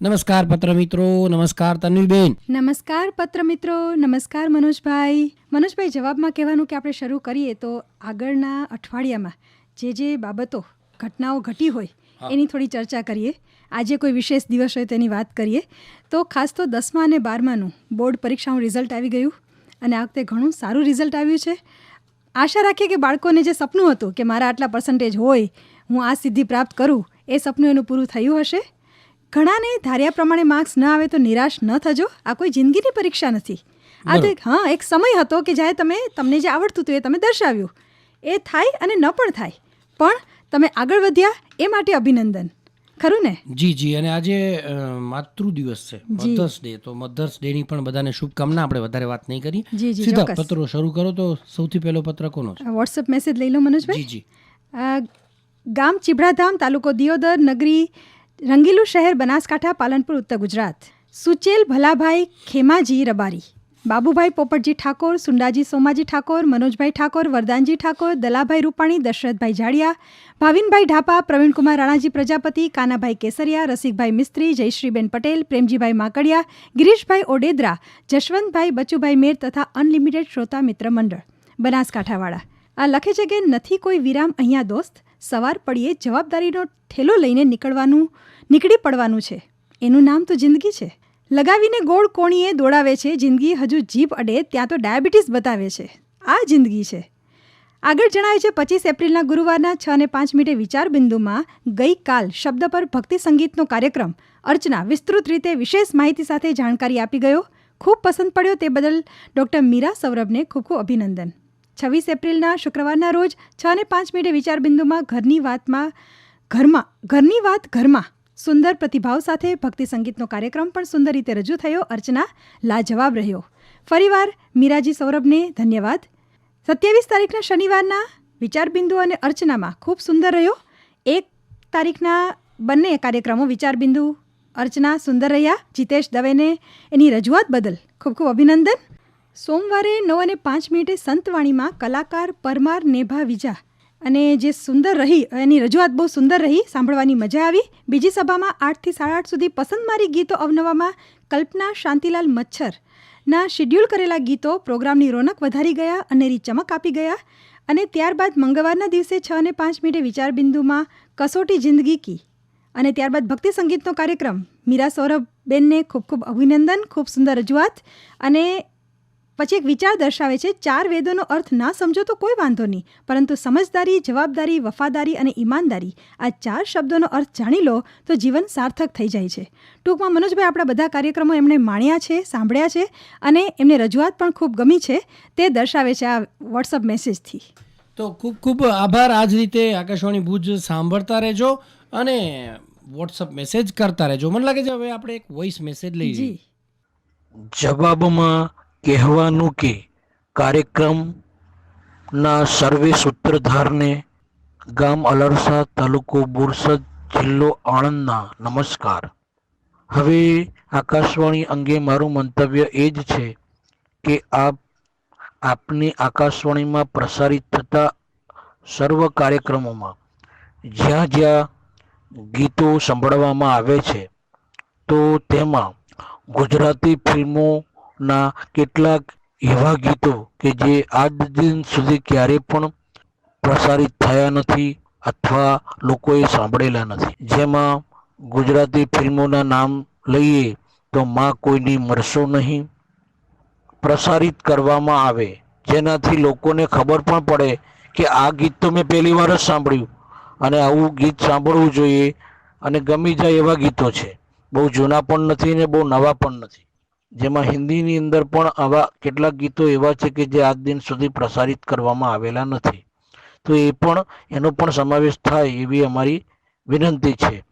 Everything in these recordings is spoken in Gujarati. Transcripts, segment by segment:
નમસ્કાર પત્ર મિત્રો નમસ્કાર તન્વીબેન. નમસ્કાર પત્ર મિત્રો નમસ્કાર મનોજભાઈ. મનોજભાઈ જવાબમાં કહેવાનું કે આપણે શરૂ કરીએ તો આગળના અઠવાડિયામાં જે જે બાબતો ઘટનાઓ ઘટી હોય એની થોડી ચર્ચા કરીએ. આજે કોઈ વિશેષ દિવસ હોય તેની વાત કરીએ. તો ખાસ તો દસમા અને બારમાનું બોર્ડ પરીક્ષાનું રિઝલ્ટ આવી ગયું અને આ વખતે ઘણું સારું રિઝલ્ટ આવ્યું છે. આશા રાખીએ કે બાળકોને જે સપનું હતું કે મારા આટલા પર્સન્ટેજ હોય હું આ સિદ્ધિ પ્રાપ્ત કરું એ સપનું એનું પૂરું થયું હશે. ઘણાને ધાર્યા પ્રમાણે માર્ક્સ ન આવે તો નિરાશ ન થજો. આ કોઈ જિંદગીની પરીક્ષા નથી. આ તો હા એક સમય હતો કે જ્યારે તમે તમને જે આવડતું હતું એ તમે દર્શાવ્યું. એ થાય અને ન પણ થાય. પણ તમે આગળ વધ્યા એ માટે અભિનંદન. ખરું ને? જી જી. અને આજે માતૃ દિવસ છે. મધર્સ ડે તો મધર્સ ડે ની પણ બધાને શુભકામના. આપણે વધારે વાત નહીં કરી. સીધા પત્રો શરૂ કરો તો સૌથી પહેલો પત્ર કોનો છે? વોટ્સઅપ મેસેજ લઈ લો મનોજભાઈ. જી જી. ગામ ચીબડાધામ તાલુકો દિયોદર નગરી રંગીલું શહેર બનાસકાંઠા, પાલનપુર, ઉત્તર ગુજરાત. સુચેલ ભલાભાઈ ખેમાજી રબારી. બાબુભાઈ પોપટજી ઠાકોર, સુંડાજી સોમાજી ઠાકોર, મનોજભાઈ ઠાકોર, વરદાનજી ઠાકોર, દલાભાઈ રૂપાણી, દશરથભાઈ જાડિયા, ભાવિનભાઈ ઢાપા, પ્રવીણકુમાર રાણાજી પ્રજાપતિ, કાનાભાઈ કેસરિયા, રસિકભાઈ મિસ્ત્રી, જયશ્રીબેન પટેલ, પ્રેમજીભાઈ માકડિયા, ગિરીશભાઈ ઓડેદરા, જશવંતભાઈ બચુભાઈ મેર તથા અનલિમિટેડ શ્રોતા મિત્ર મંડળ, બનાસકાંઠાવાળા. આ લખે છે કે નથી કોઈ વિરામ અહીંયા દોસ્ત સવાર પડીએ જવાબદારીનો ઠેલો લઈને નીકળવાનું, નીકળી પડવાનું છે. એનું નામ તો જિંદગી છે. લગાવીને ગોળ કોણીએ દોડાવે છે. જિંદગી હજુ જીભ અડે ત્યાં તો ડાયાબિટીસ બતાવે છે. આ જિંદગી છે. આગળ જણાવે છે, પચીસ એપ્રિલના ગુરુવારના છ અને પાંચ મિનિટે વિચારબિંદુમાં ગઈકાલ શબ્દ પર ભક્તિ સંગીતનો કાર્યક્રમ અર્ચના વિસ્તૃત રીતે વિશેષ માહિતી સાથે જાણકારી આપી ગયો. ખૂબ પસંદ પડ્યો તે બદલ ડૉક્ટર મીરા સૌરભને ખૂબ ખૂબ અભિનંદન. છવ્વીસ એપ્રિલના શુક્રવારના રોજ છ અને પાંચ મિનિટે વિચારબિંદુમાં ઘરની વાતમાં, ઘરમાં, ઘરની વાત ઘરમાં સુંદર પ્રતિભાવ સાથે ભક્તિ સંગીતનો કાર્યક્રમ પણ સુંદર રીતે રજૂ થયો, અર્ચના લાજવાબ રહ્યો. ફરીવાર મીરાજી સૌરભને ધન્યવાદ. સત્યાવીસ તારીખના શનિવારના વિચારબિંદુ અને અર્ચનામાં ખૂબ સુંદર રહ્યો. એક તારીખના બંને કાર્યક્રમો, વિચારબિંદુ, અર્ચના સુંદર રહ્યા. જીતેશ દવેને એની રજૂઆત બદલ ખૂબ ખૂબ અભિનંદન. સોમવારે નવ અને પાંચ મિનિટે સંતવાણીમાં કલાકાર પરમાર નેભા વિજા અને જે સુંદર રહી, એની રજૂઆત બહુ સુંદર રહી, સાંભળવાની મજા આવી. બીજી સભામાં આઠથી સાડા આઠ સુધી પસંદ મારી ગીતો અવનવામાં કલ્પના શાંતિલાલ મચ્છર ના શેડ્યુલ કરેલા ગીતો પ્રોગ્રામની રોનક વધારી ગયા અનેરી ચમક આપી ગયા અને ત્યારબાદ મંગળવારના દિવસે છ અને પાંચ મિનિટે વિચારબિંદુમાં કસોટી જિંદગી કી અને ત્યારબાદ ભક્તિ સંગીતનો કાર્યક્રમ. મીરા સૌરભબેનને ખૂબ ખૂબ અભિનંદન, ખૂબ સુંદર રજૂઆત અને પછી એક વિચાર દર્શાવે છે ચાર વેદોનો અર્થ ના સમજો તો કોઈ વાંધો નહીં પરંતુ સમજદારી જવાબદારી વફાદારી અને ઈમાનદારી આ ચાર શબ્દોનો અર્થ જાણી લો તો જીવન સાર્થક થઈ જાય છે. ટૂંકમાં મનોજભાઈ આપણા બધા કાર્યક્રમો એમણે માણ્યા છે સાંભળ્યા છે અને એમને રજૂઆત પણ ખૂબ ગમી છે તે દર્શાવે છે આ વોટ્સઅપ મેસેજથી તો ખૂબ ખૂબ આભાર. આ જ રીતે આકાશવાણી ભુજ સાંભળતા રહેજો અને વોટ્સઅપ મેસેજ કરતા રહેજો. મને લાગે છે હવે આપણે એક વોઇસ મેસેજ લઈ જવાબમાં કહેવાનું કે કાર્યક્રમના સર્વે સૂત્રધારને ગામ અલરસા તાલુકો બોરસદ જિલ્લો આણંદના નમસ્કાર. હવે આકાશવાણી અંગે મારું મંતવ્ય એ જ છે કે આપ, આપની આકાશવાણીમાં પ્રસારિત થતા સર્વ કાર્યક્રમોમાં જ્યાં જ્યાં ગીતો સંભળવામાં આવે છે, તો તેમાં ગુજરાતી ફિલ્મોના કેટલાક એવા ગીતો કે જે આજ દિન સુધી ક્યારે પણ પ્રસારિત થયા નથી અથવા લોકોએ સાંભળેલા નથી. જેમાં ગુજરાતી ફિલ્મોના નામ લઈએ તો માં કોઈની મરશો નહીં. પ્રસારિત કરવામાં આવે. જેનાથી લોકોને ખબર પણ પડે કે આ ગીત તો મેં પહેલી વાર જ સાંભળ્યું અને આવું ગીત સાંભળવું જોઈએ અને ગમી જાય એવા ગીતો છે. બહુ જૂના પણ નથી ને બહુ નવા પણ નથી. જેમાં હિન્દીની અંદર પણ આવા કેટલાક ગીતો એવા છે કે જે આજ દિન સુધી પ્રસારિત કરવામાં આવેલા નથી. તો એ પણ, એનો પણ સમાવેશ થાય એવી અમારી વિનંતી છે.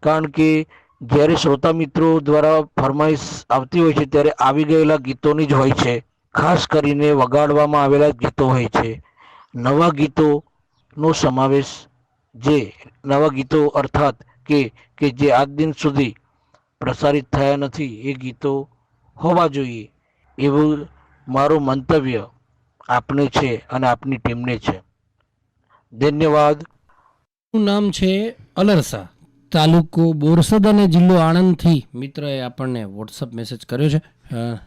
કારણ કે જ્યારે શ્રોતા મિત્રો દ્વારા ફરમાઈશ આવતી હોય છે, ત્યારે આવી ગયેલા ગીતોની જ હોય છે. ખાસ કરીને વગાડવામાં આવેલા ગીતો હોય છે. નવા ગીતોનો સમાવેશ જે નવા ગીતો અર્થાત કે કે જે આજ દિન સુધી પ્રસારિત થયા નથી, એ ગીતો હોવા જોઈએ. એવું મારું મંતવ્ય આપને છે અને આપની ટીમને છે. ધન્યવાદ. નામ છે અલરસા તાલુકો બોરસદ અને જિલ્લો આણંદથી મિત્રએ આપણને વોટ્સઅપ મેસેજ કર્યો છે.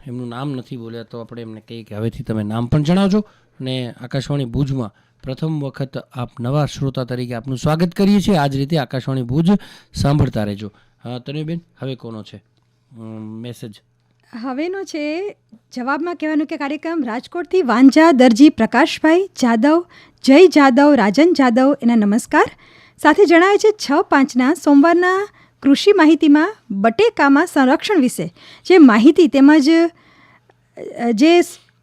એમનું નામ નથી બોલ્યા તો આપણે એમને કહીએ કે હવેથી તમે નામ પણ જણાવજો. અને આકાશવાણી ભુજમાં પ્રથમ વખત આપ નવા શ્રોતા તરીકે આપનું સ્વાગત કરીએ છીએ. આ જ રીતે આકાશવાણી ભુજ સાંભળતા રહેજો. હા તન્વીબેન, હવે કોનો છે? મેસેજ હવેનો છે જવાબમાં કહેવાનું કે કાર્યક્રમ રાજકોટથી વાંજા, દરજી, પ્રકાશભાઈ, જાદવ, જય જાદવ, રાજન જાદવ, એના નમસ્કાર. સાથે જણાવે છે છ પાંચના સોમવારના કૃષિ માહિતીમાં બટેકામાં સંરક્ષણ વિશે. જે માહિતી તેમજ જે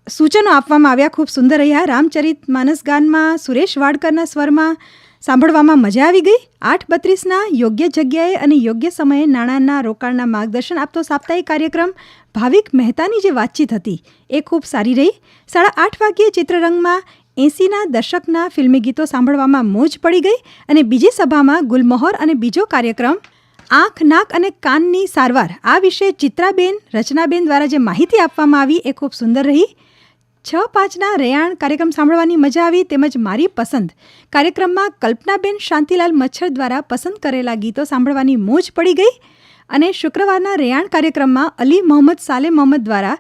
સૂચનો આપવામાં આવ્યા, ખૂબ સુંદર રહ્યા. રામચરિત માનસ ગાનમાં સુરેશ વાડકરના સ્વરમાં સાંભળવામાં મજા આવી ગઈ. આઠ બત્રીસના યોગ્ય જગ્યાએ અને યોગ્ય સમયે નાણાંના રોકાણના માર્ગદર્શન આપતો સાપ્તાહિક કાર્યક્રમ ભાવિક મહેતાની જે વાતચીત હતી, એ ખૂબ સારી રહી. સાડા આઠ વાગ્યે ચિત્રરંગમાં એંસીના દશકના ફિલ્મી ગીતો સાંભળવામાં મોજ પડી ગઈ અને બીજી સભામાં ગુલમોહર અને બીજો કાર્યક્રમ, આંખ, નાક અને કાનની સારવાર, આ વિશે ચિત્રાબેન, રચનાબેન દ્વારા જે માહિતી આપવામાં આવી, એ ખૂબ સુંદર રહી. છ પાંચના રેયાણ કાર્યક્રમ સાંભળવાની મજા આવી તેમજ મારી પસંદ. કાર્યક્રમમાં કલ્પનાબેન શાંતિલાલ મચ્છર દ્વારા પસંદ કરેલા ગીતો સાંભળવાની મોજ પડી ગઈ. અને શુક્રવારના રેયાણ કાર્યક્રમમાં અલી મોહમ્મદ સાલે મોહમ્મદ દ્વારા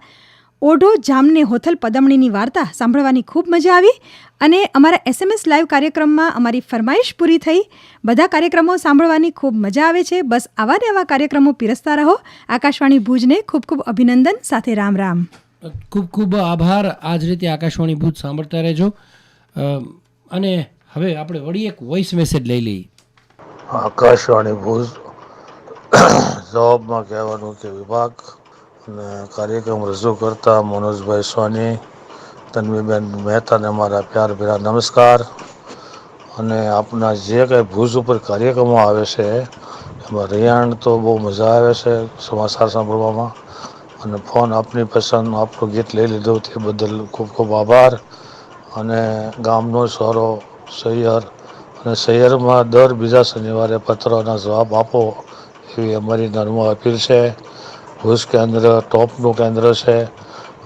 ઓઢો જામને હોથલ પદમણીની વાર્તા સાંભળવાની ખૂબ મજા આવી અને અમારા એસએમએસ લાઈવ કાર્યક્રમમાં અમારી ફરમાઈશ પૂરી થઈ. બધા કાર્યક્રમો સાંભળવાની ખૂબ મજા આવે છે. બસ આવા ને આવા કાર્યક્રમો પીરસતા રહો. આકાશવાણી ભુજને ખૂબ ખૂબ અભિનંદન સાથે રામ રામ. ખૂબ ખૂબ આભાર. આ જ રીતે આકાશવાણી ભુજ સાંભળતા રહેજો. અને હવે આપણે વળી એક વોઇસ મેસેજ લઈ લઈએ. આકાશવાણી ભુજ જવાબમાં કહેવાનું કે વિભાગ અને કાર્યક્રમ રજૂ કરતા મનોજભાઈ સોની, તન્વીબેન મહેતાને મારા પ્યાર ભેરા નમસ્કાર. અને આપના જે કંઈ ભુજ ઉપર કાર્યક્રમો આવે છે, એમાં રિયાણ તો બહુ મજા આવે છે સમાચાર સાંભળવામાં. અને ફોન આપની પસંદ આપણું ગીત લઈ લીધું તે બદલ ખૂબ ખૂબ આભાર. અને ગામનો સારો સૈયર અને શહેરમાં દર બીજા શનિવારે પત્રોના જવાબ આપો. એવી અમારી નર્મ અપીલ છે, ભુજ કેન્દ્ર, ટોપનું કેન્દ્ર છે,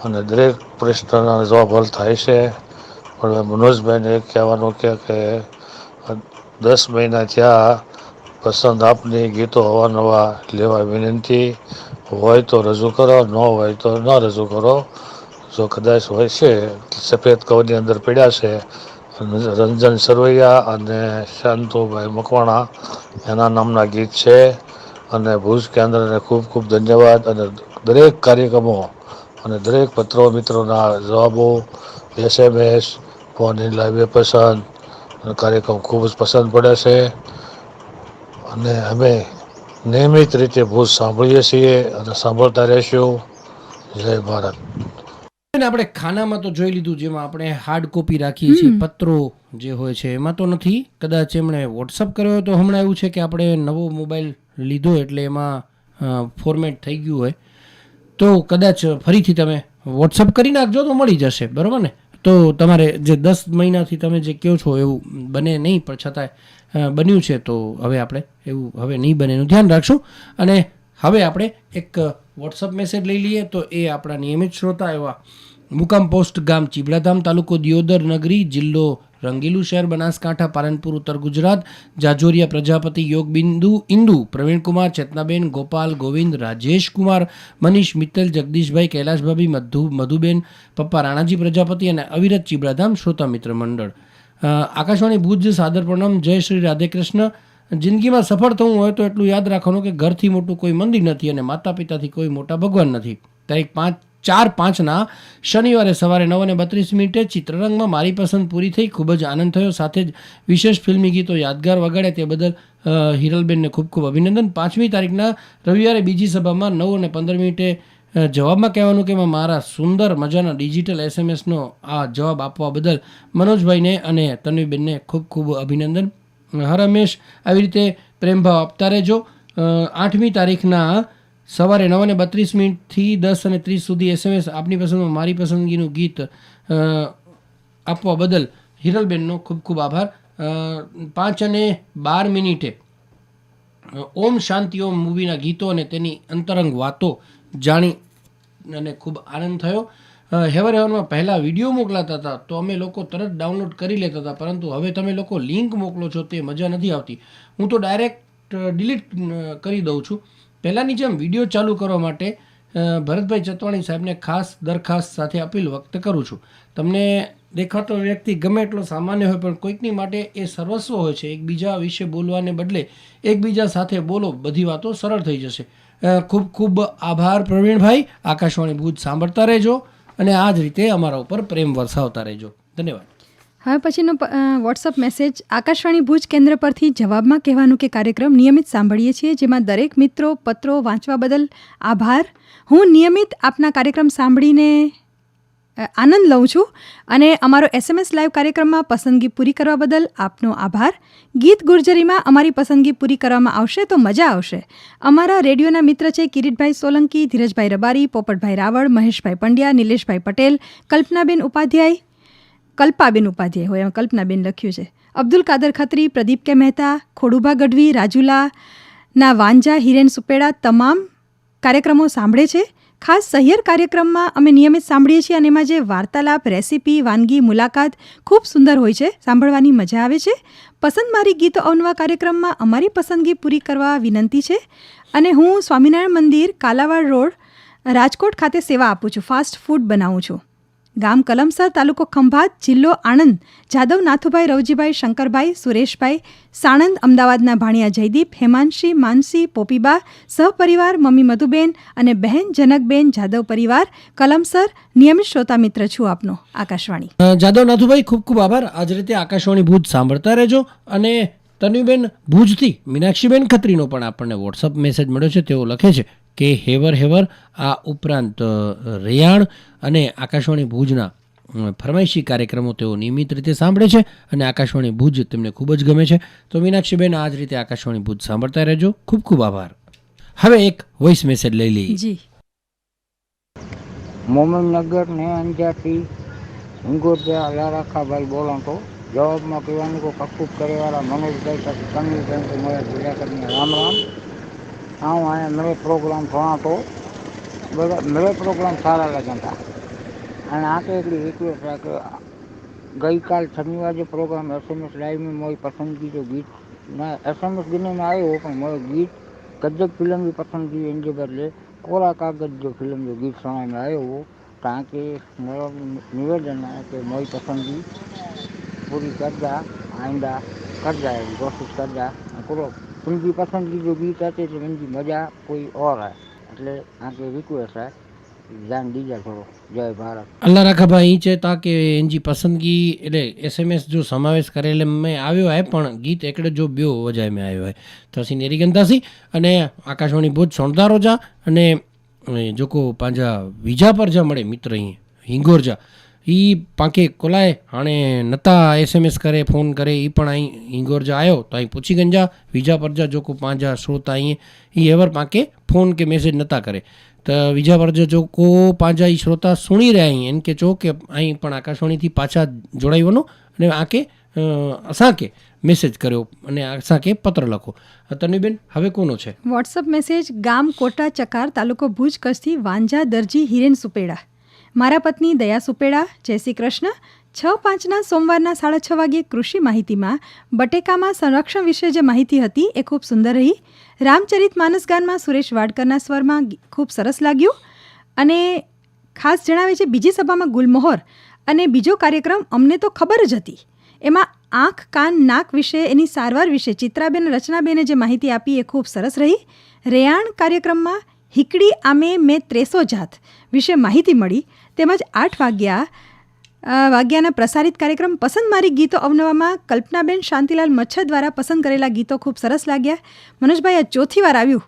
અને દરેક પ્રશ્નના જવાબ હલ થાય છે. પણ મનોજભાઈને એ કહેવાનું કે કે દસ મહિના થયા, પસંદ આપની ગીતો અવાનવા લેવા વિનંતી. હોય તો રજૂ કરો, ન હોય તો ન રજૂ કરો. જો કદાચ હોય છે, સફેદ કવરની અંદર પડ્યા છે, રંજન સરવૈયા અને શાંતુભાઈ મકવાણા, એના નામના ગીત છે. અને ભુજ કેન્દ્રને ખૂબ ખૂબ ધન્યવાદ અને દરેક કાર્યક્રમો અને દરેક પત્રો મિત્રોના જવાબો એસએમએસ ફોન ઇન લાઈવે પસંદ કાર્યક્રમ ખૂબ જ પસંદ પડે છે. અને અમે નિયમિત રીતે ભુજ સાંભળીએ છીએ અને સાંભળતા રહેશું. જય ભારત. અને આપણે ખાનામાં તો જોઈ લીધું જેમાં આપણે હાર્ડ કોપી રાખીએ છીએ પત્રો જે હોય છે એમાં તો નથી. કદાચ એમણે વોટ્સઅપ કર્યો તો હમણાં એવું છે કે આપણે નવો મોબાઈલ લીધો એટલે એમાં ફોર્મેટ થઈ ગયું હોય. તો કદાચ ફરીથી તમે વોટ્સઅપ કરી નાખજો તો મળી જશે, બરાબર ને? તો તમારે જે દસ મહિનાથી તમે જે કહો છો એવું બને નહીં, પણ છતાંય બન્યું છે, તો હવે આપણે એવું હવે નહીં બને એનું ધ્યાન રાખશું. અને હવે આપણે એક વોટ્સઅપ મેસેજ લઈ લઈએ, તો એ આપણા નિયમિત શ્રોતા એવા મુકામ પોસ્ટ ગામ ચીબડાધામ તાલુકો દિયોદર નગરી જિલ્લો રંગીલું શહેર બનાસકાંઠા, પાલનપુર, ઉત્તર ગુજરાત, જાજોરિયા પ્રજાપતિ, યોગબિંદુ, ઇન્દુ, પ્રવીણકુમાર, ચેતનાબેન, ગોપાલ, ગોવિંદ રાજેશકુમાર મનીષ મિત્તલ, જગદીશભાઈ, કૈલાશભાભી, મધુ, મધુબેન, પપ્પા રાણાજી પ્રજાપતિ અને અવિરત ચીબડાધામ શ્રોતા મિત્ર મંડળ. આકાશવાણી ભુજ, સાદર પ્રણામ, જય શ્રી રાધે કૃષ્ણ જિંદગીમાં સફળ થવું હોય તો એટલું યાદ રાખવાનું કે ઘરથી મોટું કોઈ મંદિર નથી અને માતા પિતાથી કોઈ મોટા ભગવાન નથી. તારીખ પાંચ ચાર પાંચના શનિવારે સવારે નવ અને બત્રીસ મિનિટે ચિત્રરંગમાં મારી પસંદ પૂરી થઈ, ખૂબ જ આનંદ થયો. સાથે જ વિશેષ ફિલ્મી ગીતો યાદગાર વગાડ્યા તે બદલ હિરલબેનને ખૂબ ખૂબ અભિનંદન. પાંચમી તારીખના રવિવારે બીજી સભામાં નવ અને પંદર મિનિટે જવાબમાં કહેવાનું કે મારા સુંદર મજાના ડિજિટલ એસએમએસનો આ જવાબ આપવા બદલ મનોજભાઈને અને તન્વીબેનને ખૂબ ખૂબ અભિનંદન. હર હંમેશ આવી રીતે પ્રેમભાવ આપતા રહેજો. આઠમી તારીખના સવારે નવ અને બત્રીસ મિનિટથી દસ અને ત્રીસ સુધી એસએમએસ આપની પસંદમાં, મારી પસંદગીનું ગીત આપવા બદલ હિરલબેનનો ખૂબ ખૂબ આભાર. પાંચ અને બાર મિનિટે ઓમ શાંતિ ઓમ મૂવીના ગીતો અને તેની અંતરંગ વાતો જાણી અને ખૂબ આનંદ થયો. હેવર હેવરમાં પહેલાં વીડિયો મોકલાતા હતા તો અમે લોકો તરત ડાઉનલોડ કરી લેતા હતા, પરંતુ હવે તમે લોકો લિંક મોકલો છો તે મજા નથી આવતી. હું તો ડાયરેક્ટ ડિલીટ કરી દઉં છું. પહેલાંની જેમ વીડિયો ચાલુ કરવા માટે ભરતભાઈ ચતવાણી સાહેબને ખાસ દરખાસ્ત સાથે અપીલ વ્યક્ત કરું છું. તમને દેખાતો વ્યક્તિ ગમે એટલો સામાન્ય હોય, પણ કોઈકની માટે એ સર્વસ્વ હોય છે. એકબીજા વિશે બોલવાને બદલે એકબીજા સાથે બોલો, બધી વાતો સરળ થઈ જશે. ખૂબ ખૂબ આભાર પ્રવીણભાઈ. આકાશવાણી ભૂજ સાંભળતા રહેજો અને આ જ રીતે અમારા ઉપર પ્રેમ વરસાવતા રહેજો. ધન્યવાદ. હવે પછીનો વોટ્સઅપ મેસેજ આકાશવાણી ભુજ કેન્દ્ર પરથી જવાબમાં કહેવાનું કે કાર્યક્રમ નિયમિત સાંભળીએ છીએ, જેમાં દરેક મિત્રો પત્રો વાંચવા બદલ આભાર. હું નિયમિત આપના કાર્યક્રમ સાંભળીને આનંદ લઉં છું અને અમારો એસએમએસ લાઈવ કાર્યક્રમમાં પસંદગી પૂરી કરવા બદલ આપનો આભાર. ગીત ગુર્જરીમાં અમારી પસંદગી પૂરી કરવામાં આવશે તો મજા આવશે. અમારા રેડિયોના મિત્ર છે કિરીટભાઈ સોલંકી, ધીરજભાઈ રબારી, પોપટભાઈ રાવળ, મહેશભાઈ પંડ્યા, નિલેશભાઈ પટેલ, કલ્પનાબેન ઉપાધ્યાય કલ્પાબેન ઉપાધ્યાય હોય, એમાં કલ્પનાબેન લખ્યું છે. અબ્દુલ કાદર ખત્રી, પ્રદીપ કે મહેતા, ખોડુભા ગઢવી, રાજુલા, ના વાંજા, હિરેન સુપેડા તમામ કાર્યક્રમો સાંભળે છે. ખાસ સહિયર કાર્યક્રમમાં અમે નિયમિત સાંભળીએ છીએ અને એમાં જે વાર્તાલાપ, રેસીપી, વાનગી, મુલાકાત ખૂબ સુંદર હોય છે. સાંભળવાની મજા આવે છે. પસંદ મારી ગીતો અવનવા કાર્યક્રમમાં અમારી પસંદગી પૂરી કરવા વિનંતી છે. અને હું સ્વામિનારાયણ મંદિર, કાલાવાડ રોડ, રાજકોટ ખાતે સેવા આપું છું. ફાસ્ટ ફૂડ બનાવું છું. ગામ કલમસર તાલુકો ખંભાત જિલ્લો આણંદ. જાદવ, નાથુભાઈ, રવજીભાઈ, શંકરભાઈ, સુરેશભાઈ, સાણંદ, અમદાવાદના ભાણિયા જયદીપ, હેમાંશી, માનસી, પોપીબા, સહપરિવાર, મમ્મી મધુબેન અને બહેન જનકબેન, જાદવ પરિવાર, કલમસર, નિયમિત શ્રોતા મિત્ર છું આપનો. આકાશવાણી. જાદવ, નાથુભાઈ, ખૂબ ખૂબ આભાર. આજ રીતે આકાશવાણી ભુજ સાંભળતા રહેજો અને તન્વીબેન ભુજથી મીનાક્ષીબેન ખત્રીનો પણ આપણને વોટ્સઅપ મેસેજ મળ્યો છે, તેઓ લખે છે. કે હેવર હેવર આ ઉપરાંત રેયાણ અને આકાશવાણી ભુજના ફરમાઈશી કાર્યક્રમો તેઓ નિયમિત રીતે સાંભળે છે અને આકાશવાણી ભુજ તેમને ખૂબ જ ગમે છે. તો મીનાક્ષીબેન આ જ રીતે આકાશવાણી ભુજ સાંભળતા રહેજો. ખૂબ ખૂબ આભાર. હવે એક વોઇસ મેસેજ લઈ લઈએ. જી. મોમનનગર ને અંજારથી હિંગોરજા લારાખાભાઈ બોલો તો જવાબમાં કહેવાનું કે કકુપ કરેવાળા મનોજભાઈ તો મારા રામ રામ. મેરે પ્રોગ્રામ ઘણા તો બધા મેળો પ્રોગ્રામ સારા લાગ્યા હતા. અને આ તો એકલી રિક્વેસ્ટ રાખે ગઈકાલ શનિવાર જે પ્રોગ્રામ એસએમએસ લાઈવમાં મારી પસંદગી જો ગીત. ના એસએમએસ ગીતમાં આવ્યો પણ મારું ગીત ગજબ ફિલ્મની પસંદગી એની બદલે કોરા કાગજ જો ફિલ્મ જો ગીત સુનાઈને આવ્યો કારણ કે મારો નિવેદન કે મારી પસંદગી પૂરી કરતા આઈંદા કરતા એવી કોશિશ કરતા પૂરો तुमकी पसंद की जो गीत आते थे उनकी मज़ा कोई और है એટલે આ કે રિક્વેસ્ટ है ધ્યાન દીજા થોડો જય ભારત અલ્લાહ રાખાભાઈ અહીં ચેતા કે એનજી પસંદગી એટલે એસએમએસ જો સમાવેશ કરેલે મેં આવ્યો है પણ ગીત એકડે જો બ્યો વજાય મેં આવ્યો है તસી નેરી ગંદાસી અને આકાશવાણી ભુજ સોણદા રોજા અને એ જોકો પાંજા વિજા પર જા મળે મિત્ર અહીં હિંગોર જા પાંખે કોલાય હાણે નતા એસએમએસ કરે, ફોન કરે એ પણ અહીં હિંગોર જા આવ્યો તો અહીં પૂછી ગંજા, વિજા પરજા જોકો પાંજા શ્રોતા અહીં એ એવર પાંખે ફોન કે મેસેજ નતા કરે. તો વિજા પરજા જોકો પાંજા એ શ્રોતા સુણી રહ્યા અહીં એમ કે જો કે અહીં પણ આકાશવાણીથી પાછા જોડાઈવાનો અને આકે અસાંકે મેસેજ કર્યો અને અસાંકે પત્ર લખો. તનુબેન હવે કોનો છે? વોટ્સઅપ મેસેજ ગામ કોટા ચકાર તાલુકો ભુજ કચ્છથી વાંજા દરજી હિરેન સુપેડા. મારા પત્ની દયા સુપેડા, જય શ્રી કૃષ્ણ, છ પાંચના સોમવારના સાડા છ વાગ્યે કૃષિ માહિતીમાં, બટેકામાં સંરક્ષણ વિશે જે માહિતી હતી એ ખૂબ સુંદર રહી. રામચરિત માનસ ગાનમાં સુરેશ વાડકરના સ્વરમાં ખૂબ સરસ લાગ્યું. અને ખાસ જણાવે છે, બીજી સભામાં ગુલમોહર અને બીજો કાર્યક્રમ અમને તો ખબર જ હતી. એમાં આંખ, કાન, નાક વિશે, એની સારવાર વિશે ચિત્રાબેન, રચનાબેને જે માહિતી આપી એ ખૂબ સરસ રહી. રેયાણ કાર્યક્રમમાં, હિકડી આમે મેં ત્રેસો જાત વિશે માહિતી મળી. તેમજ આઠ વાગ્યા વાગ્યાના પ્રસારિત કાર્યક્રમ પસંદ મારી ગીતો અવનવામાં કલ્પનાબેન શાંતિલાલ મચ્છર દ્વારા પસંદ કરેલા ગીતો ખૂબ સરસ લાગ્યા. મનોજભાઈ આ ચોથી વાર આવ્યું.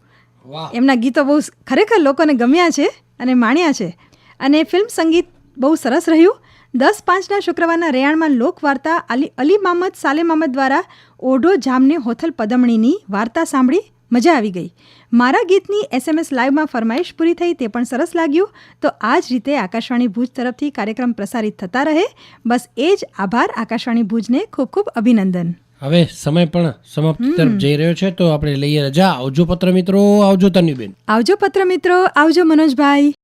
એમના ગીતો બહુ ખરેખર લોકોને ગમ્યા છે અને માણ્યા છે. અને ફિલ્મ સંગીત બહુ સરસ રહ્યું. દસ પાંચના શુક્રવારના રેયાણમાં લોકવાર્તા અલી અલી મામદ સાલે મામદ દ્વારા ઓઢો જામને હોથલ પદમણીની વાર્તા સાંભળી મજા આવી ગઈ. મારા ગીતની એસએમએસ લાઈવમાં ફરમાઈશ પૂરી થઈ તે પણ સરસ લાગ્યું. તો આ જ રીતે આકાશવાણી ભુજ તરફથી કાર્યક્રમ પ્રસારિત થતા રહે. બસ એ જ આભાર આકાશવાણી ભુજને ખૂબ ખૂબ અભિનંદન. હવે સમય પણ સમાપ્તિ તરફ જઈ રહ્યો છે તો આપણે લઈએ રજા. આવજો પત્ર મિત્રો આવજો તન્વીબેન. આવજો પત્ર મિત્રો આવજો મનોજભાઈ.